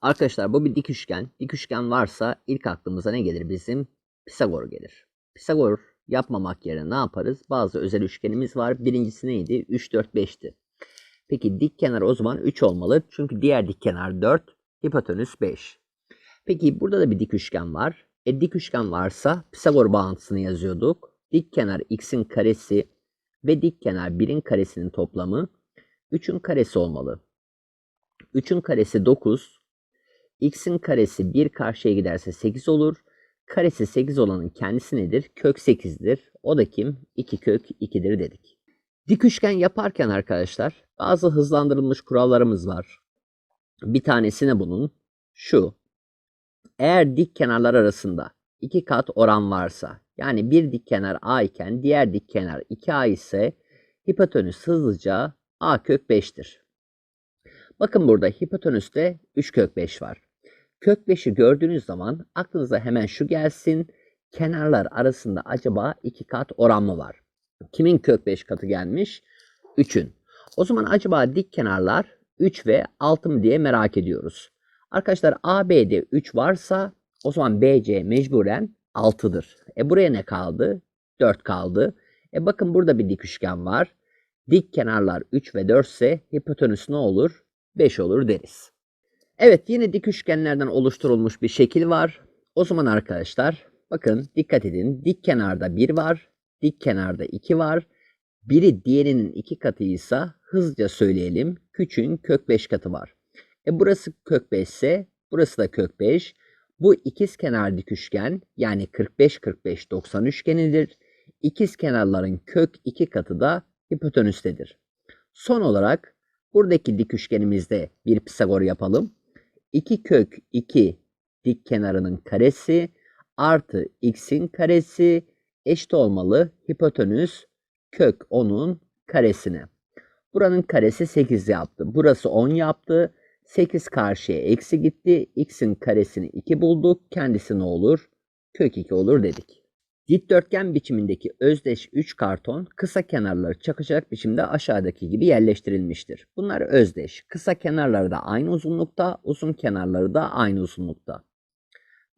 Arkadaşlar bu bir dik üçgen. Dik üçgen varsa ilk aklımıza ne gelir bizim? Pisagor gelir. Pisagor yapmamak yerine ne yaparız? Bazı özel üçgenimiz var. Birincisi neydi? 3, 4, 5'ti. Peki dik kenar o zaman 3 olmalı. Çünkü diğer dik kenar 4, hipotenüs 5. Peki burada da bir dik üçgen var. E dik üçgen varsa Pisagor bağıntısını yazıyorduk. Dik kenar x'in karesi ve dik kenar 1'in karesinin toplamı 3'ün karesi olmalı. 3'ün karesi 9. X'in karesi 1 karşıya giderse 8 olur. Karesi 8 olanın kendisi nedir? Kök 8'dir. O da kim? 2 kök 2'dir dedik. Dik üçgen yaparken arkadaşlar bazı hızlandırılmış kurallarımız var. Bir tanesi ne bunun? Şu. Eğer dik kenarlar arasında iki kat oran varsa yani bir dik kenar a iken diğer dik kenar 2a ise hipotenüs hızlıca a kök 5'tir. Bakın burada hipotenüste 3 kök 5 var. Kök 5'i gördüğünüz zaman aklınıza hemen şu gelsin. Kenarlar arasında acaba iki kat oran mı var? Kimin kök 5 katı gelmiş? 3'ün. O zaman acaba dik kenarlar 3 ve 6 mı diye merak ediyoruz. Arkadaşlar AB'de 3 varsa o zaman BC mecburen 6'dır. E buraya ne kaldı? 4 kaldı. E bakın burada bir dik üçgen var. Dik kenarlar 3 ve 4 ise hipotenüs ne olur? 5 olur deriz. Evet yine dik üçgenlerden oluşturulmuş bir şekil var. O zaman arkadaşlar bakın dikkat edin. Dik kenarda 1 var. Dik kenarda 2 var. Biri diğerinin 2 katıysa hızlıca söyleyelim. Küçüğün kök 5 katı var. E burası kök 5 ise burası da kök 5. Bu ikiz kenar dik üçgen yani 45-45-90 üçgenidir. İkiz kenarların kök 2 katı da hipotenüstedir. Son olarak buradaki dik üçgenimizde bir Pisagor yapalım. 2 kök 2 dik kenarının karesi artı x'in karesi eşit olmalı hipotenüs kök 10'un karesine. Buranın karesi 8 yaptı. Burası 10 yaptı. 8 karşıya eksi gitti. X'in karesini 2 bulduk. Kendisi ne olur? Kök 2 olur dedik. Dikdörtgen biçimindeki özdeş 3 karton kısa kenarları çakışarak biçimde aşağıdaki gibi yerleştirilmiştir. Bunlar özdeş. Kısa kenarları da aynı uzunlukta, uzun kenarları da aynı uzunlukta.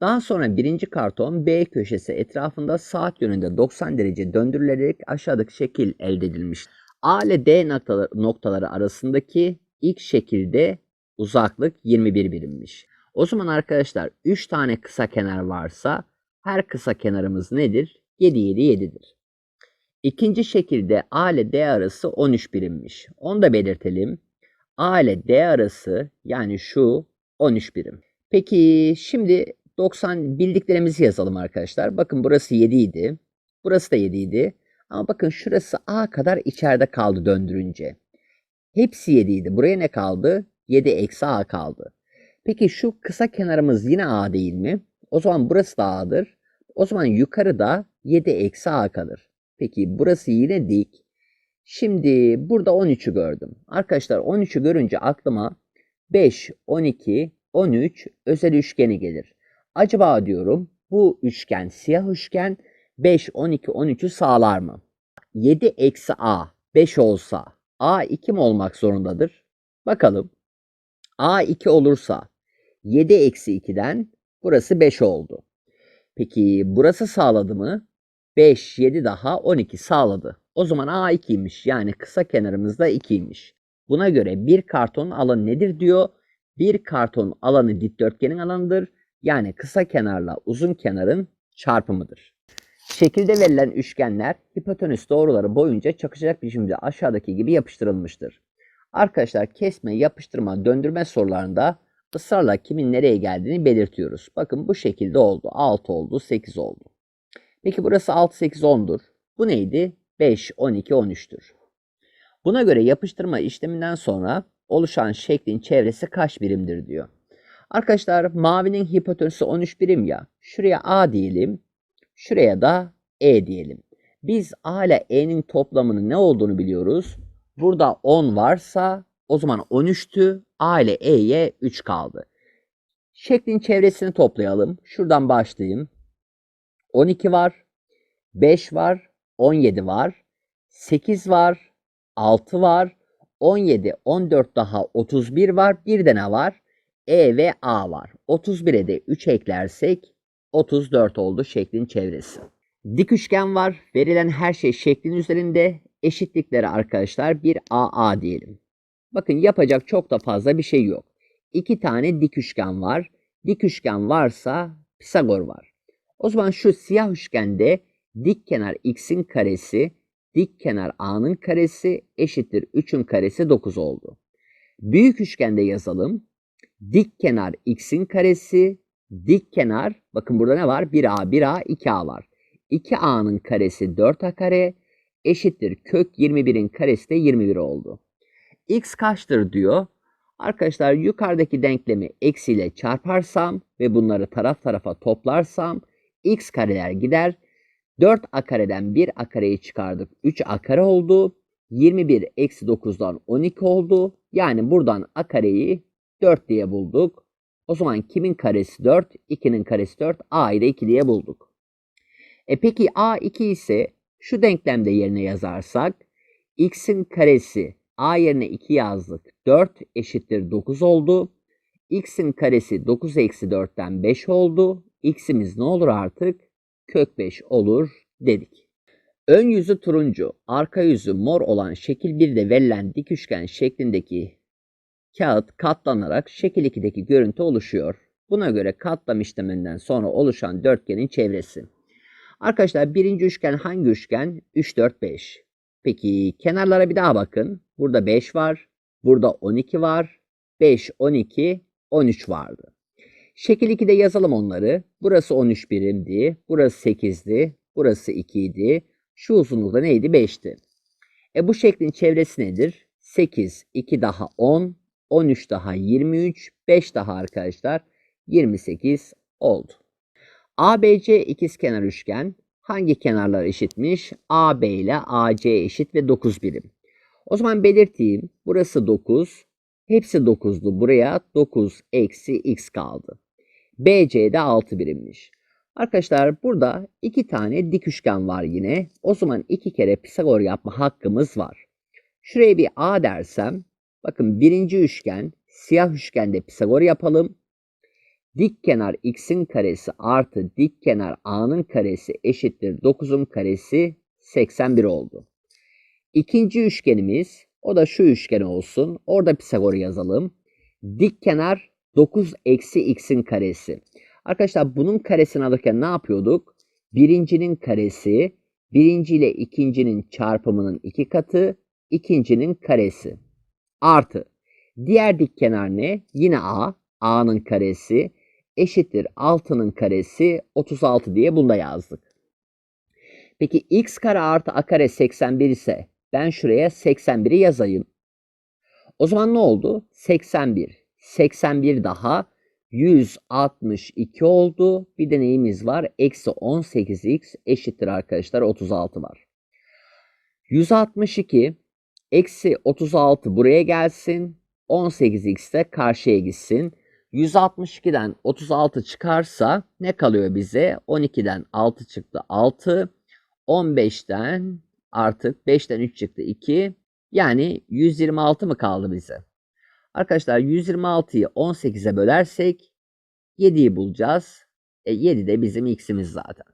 Daha sonra birinci karton B köşesi etrafında saat yönünde 90 derece döndürülerek aşağıdaki şekil elde edilmiş. A ile D noktaları, noktaları arasındaki ilk şekilde uzaklık 21 birimmiş. O zaman arkadaşlar 3 tane kısa kenar varsa her kısa kenarımız nedir? 7 7 7'dir. İkinci şekilde A ile D arası 13 birimmiş. Onu da belirtelim. A ile D arası yani şu 13 birim. Peki şimdi 90 bildiklerimizi yazalım arkadaşlar. Bakın burası 7 idi. Burası da 7 idi. Ama bakın şurası A kadar içeride kaldı döndürünce. Hepsi 7 idi. Buraya ne kaldı? 7 eksi A kaldı. Peki şu kısa kenarımız yine A değil mi? O zaman burası da A'dır. O zaman yukarıda 7 eksi A kalır. Peki burası yine dik. Şimdi burada 13'ü gördüm. Arkadaşlar 13'ü görünce aklıma 5, 12, 13 özel üçgeni gelir. Acaba diyorum bu üçgen siyah üçgen 5, 12, 13'ü sağlar mı? 7 eksi A 5 olsa A 2 mi olmak zorundadır? Bakalım. A 2 olursa 7 eksi 2'den burası 5 oldu. Peki burası sağladı mı? 5, 7 daha 12 sağladı. O zaman A 2'ymiş yani kısa kenarımız da 2'ymiş. Buna göre bir kartonun alanı nedir diyor. Bir karton alanı dikdörtgenin alanıdır. Yani kısa kenarla uzun kenarın çarpımıdır. Şekilde verilen üçgenler hipotenüs doğruları boyunca çakışacak biçimde aşağıdaki gibi yapıştırılmıştır. Arkadaşlar kesme, yapıştırma, döndürme sorularında ısrarla kimin nereye geldiğini belirtiyoruz. Bakın bu şekilde oldu. 6 oldu, 8 oldu. Peki burası 6, 8, 10'dur. Bu neydi? 5, 12, 13'tür. Buna göre yapıştırma işleminden sonra oluşan şeklin çevresi kaç birimdir diyor. Arkadaşlar mavinin hipotenüsü 13 birim ya. Şuraya A diyelim. Şuraya da E diyelim. Biz A ile E'nin toplamının ne olduğunu biliyoruz. Burada 10 varsa o zaman 13'tü. A ile E'ye 3 kaldı. Şeklin çevresini toplayalım. Şuradan başlayayım. 12 var. 5 var. 17 var. 8 var. 6 var. 17, 14 daha 31 var. Bir de ne var? E ve A var. 31'e de 3 eklersek 34 oldu şeklin çevresi. Dik üçgen var. Verilen her şey şeklin üzerinde. Eşitlikleri arkadaşlar bir AA diyelim. Bakın yapacak çok da fazla bir şey yok. İki tane dik üçgen var. Dik üçgen varsa Pisagor var. O zaman şu siyah üçgende dik kenar x'in karesi, dik kenar a'nın karesi eşittir 3'ün karesi 9 oldu. Büyük üçgende yazalım. Dik kenar x'in karesi, dik kenar bakın burada ne var? 1a, 1a, 2a var. 2a'nın karesi 4a kare eşittir kök 21'in karesi de 21 oldu. X kaçtır diyor. Arkadaşlar yukarıdaki denklemi eksiyle çarparsam ve bunları taraf tarafa toplarsam x kareler gider. 4a kareden 1a kareyi çıkardık. 3a kare oldu. 21 eksi 9'dan 12 oldu. Yani buradan a kareyi 4 diye bulduk. O zaman kimin karesi 4? 2'nin karesi 4. A'yı da 2 diye bulduk. E peki A 2 ise şu denklemde yerine yazarsak x'in karesi A yerine 2 yazdık. 4 eşittir 9 oldu. x'in karesi 9 eksi 4'ten 5 oldu. x'imiz ne olur artık? Kök 5 olur dedik. Ön yüzü turuncu, arka yüzü mor olan şekil 1'de verilen dik üçgen şeklindeki kağıt katlanarak şekil 2'deki görüntü oluşuyor. Buna göre katlam işleminden sonra oluşan dörtgenin çevresi. Arkadaşlar birinci üçgen hangi üçgen? 3, 4, 5. Peki kenarlara bir daha bakın. Burada 5 var. Burada 12 var. 5, 12, 13 vardı. Şekil 2'de yazalım onları. Burası 13 birimdi. Burası 8'di. Burası 2 idi. Şu uzunluk da neydi? 5'ti. E bu şeklin çevresi nedir? 8, 2 daha 10, 13 daha 23, 5 daha arkadaşlar 28 oldu. ABC ikizkenar üçgen hangi kenarlar eşitmiş? AB ile AC eşit ve 9 birim. O zaman belirteyim. Burası 9. Hepsi 9'du. Buraya 9 eksi x kaldı. BC'de 6 birimmiş. Arkadaşlar burada iki tane dik üçgen var yine. O zaman iki kere Pisagor yapma hakkımız var. Şuraya bir A dersem bakın birinci üçgen siyah üçgende Pisagor yapalım. Dik kenar x'in karesi artı dik kenar a'nın karesi eşittir 9'un karesi 81 oldu. İkinci üçgenimiz o da şu üçgen olsun. Orada Pisagor yazalım. Dik kenar 9 eksi x'in karesi. Arkadaşlar bunun karesini alırken ne yapıyorduk? Birincinin karesi, birinci ile ikincinin çarpımının iki katı, ikincinin karesi. Artı. Diğer dik kenar ne? Yine a. a'nın karesi eşittir 6'nın karesi 36 diye bunda yazdık. Peki x kare artı a kare 81 ise ben şuraya 81'i yazayım. O zaman ne oldu? 81. 81 daha 162 oldu. Bir de neyimiz var? Eksi 18x eşittir arkadaşlar 36 var. 162 eksi 36 buraya gelsin. 18x de karşıya gitsin. 162'den 36 çıkarsa ne kalıyor bize? 12'den 6 çıktı 6. 15'ten artık 5'ten 3 çıktı 2. Yani 126 mı kaldı bize? Arkadaşlar 126'yı 18'e bölersek 7'yi bulacağız. E 7 de bizim x'imiz zaten.